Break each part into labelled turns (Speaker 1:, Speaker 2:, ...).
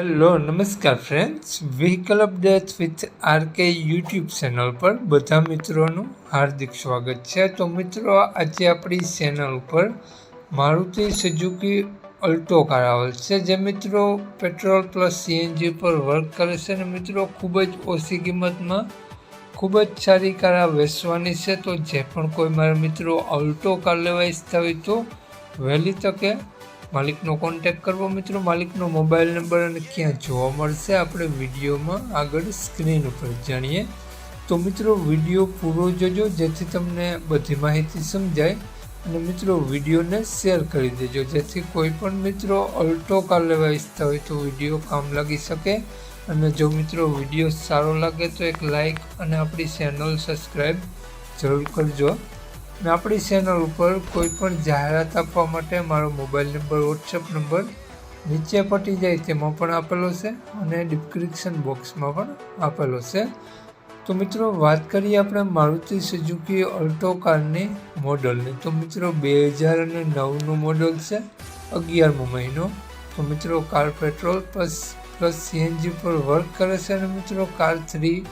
Speaker 1: Hello, નમસ્કાર friends vehicle update with RK YouTube channel પર બધા મિત્રોનું હાર્દિક સ્વાગત છે. તો મિત્રો, આજે આપણી ચેનલ ઉપર મારુતિ સુઝુકી અલ્ટો કાર આવેલ છે, જે મિત્રો પેટ્રોલ પ્લસ સીએનજી પર વર્ક કરે છે અને મિત્રો, ખૂબ જ ઓછી કિંમતમાં ખૂબ જ સારી કાર વેચવાની છે. તો જે પણ કોઈ મારા મિત્રો અલ્ટો કાર લેવા ઈચ્છતા હોય તો વહેલી તકે માલિકનો કોન્ટેક્ટ કરવો મિત્રો, માલિકનો મોબાઈલ નંબર અને ક્યાં જોવા મળશે, આપણે વિડીયોમાં આગળ સ્ક્રીન ઉપર જાણીએ. તો મિત્રો, વીડિયો પૂરો જોજો, જેથી તમને બધી માહિતી સમજાય. અને મિત્રો, વિડીયોને શેર કરી દેજો, જેથી કોઈ પણ મિત્રો અલ્ટો કાર લેવા ઈચ્છતા હોય તો વીડિયો કામ લાગી શકે. અને જો મિત્રો, વીડિયો સારો લાગે તો એક લાઈક અને આપણી ચેનલ સબસ્ક્રાઈબ જરૂર કરજો. અને આપણી ચેનલ ઉપર કોઈ પણ જાહેરાત આપવા માટે મારો મોબાઈલ નંબર વોટ્સએપ નંબર નીચે પટી જાય તેમાં પણ આપેલો છે અને ડિસ્ક્રિપ્શન બોક્સમાં પણ આપેલો છે. તો મિત્રો, વાત કરીએ આપણે મારુતિ સુઝુકી અલ્ટો કારની મોડલની તો મિત્રો, બે હજાર અને નવનું મોડલ છે, અગિયારમો મહિનો. તો મિત્રો car petrol plus plus CNG પર વર્ક કરે છે અને મિત્રો કાર થ્રી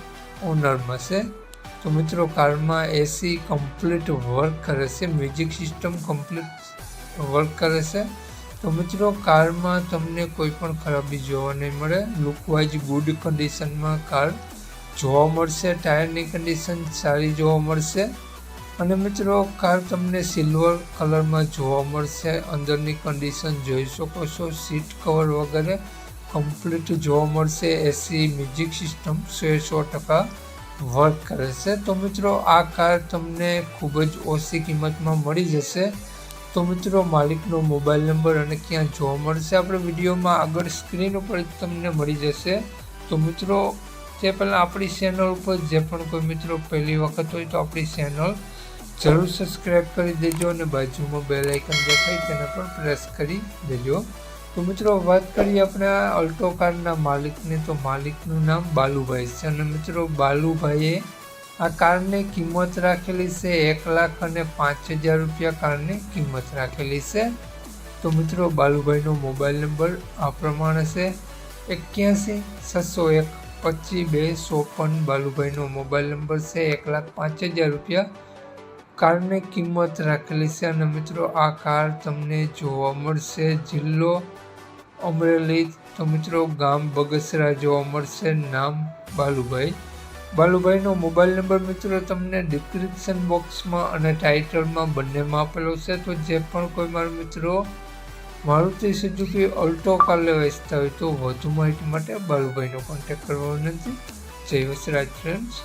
Speaker 1: ઓનરમાં છે. તો મિત્રો, કારમાં એસી કમ્પ્લીટ વર્ક કરે છે મ્યુઝિક સિસ્ટમ કમ્પ્લીટ વર્ક કરે છે. તો મિત્રો, કારમાં તમને કોઈ પણ ખરાબી જોવા નહીં મળે. લુકવાઇઝ ગુડ કન્ડિશનમાં કાર જોવા મળશે ટાયરની કન્ડિશન સારી જોવા મળશે. અને મિત્રો કાર તમને સિલ્વર કલરમાં જોવા મળશે. અંદરની કન્ડિશન જોઈ શકો છો સીટ કવર વગેરે કમ્પ્લીટ જોવા મળશે. એસી મ્યુઝિક સિસ્ટમ સો સો ટકા વર્ક કરે છે. તો મિત્રો, આ કાર તમને ખૂબ જ ઓછી કિંમતમાં મળી જશે. તો મિત્રો, માલિકનો મોબાઈલ નંબર અને ક્યાં જોવા મળશે આપણે વિડીયોમાં આગળ સ્ક્રીન ઉપર તમને મળી જશે. તો મિત્રો તે પહેલાં આપણી ચેનલ ઉપર જે પણ કોઈ મિત્રો પહેલી વખત હોય તો આપણી ચેનલ જરૂર સબસ્ક્રાઈબ કરી દેજો અને બાજુમાં બેલ આઇકન દેખાય તેને પણ પ્રેસ કરી દેજો. તો મિત્રો, વાત કરીએ આપણે અલ્ટો કારના માલિકની. તો માલિકનું નામ બાલુભાઈ છે. અને મિત્રો, બાલુભાઈએ આ કારની કિંમત રાખેલી છે એક લાખ અને પાંચ હજાર રૂપિયા કારની કિંમત રાખેલી છે. તો મિત્રો, બાલુભાઈનો મોબાઈલ નંબર આ પ્રમાણે છે. એક્યાસી, છસો એક, પચીસ બે, ચોપન બાલુભાઈનો મોબાઈલ નંબર છે. એક લાખ પાંચ હજાર રૂપિયા કારની કિંમત રાખેલી છે. અને મિત્રો, આ કાર તમને જોવા મળશે. જિલ્લો અમરેલી તો મિત્રો ગામ બગસરા જોવા મળશે. નામ બાલુભાઈ. બાલુભાઈનો મોબાઈલ નંબર મિત્રો તમને ડિસ્ક્રિપ્શન બોક્સમાં અને ટાઇટલમાં બંનેમાં આપેલો છે. તો જે પણ કોઈ મારા મિત્રો મારુતિ સુઝુકી અલ્ટો કાર લેવા ઈચ્છતા હોય તો વધુ માહિતી માટે બાલુભાઈનો કોન્ટેક્ટ કરવા વિનંતી જય વસરાજ ફ્રેન્ડ્સ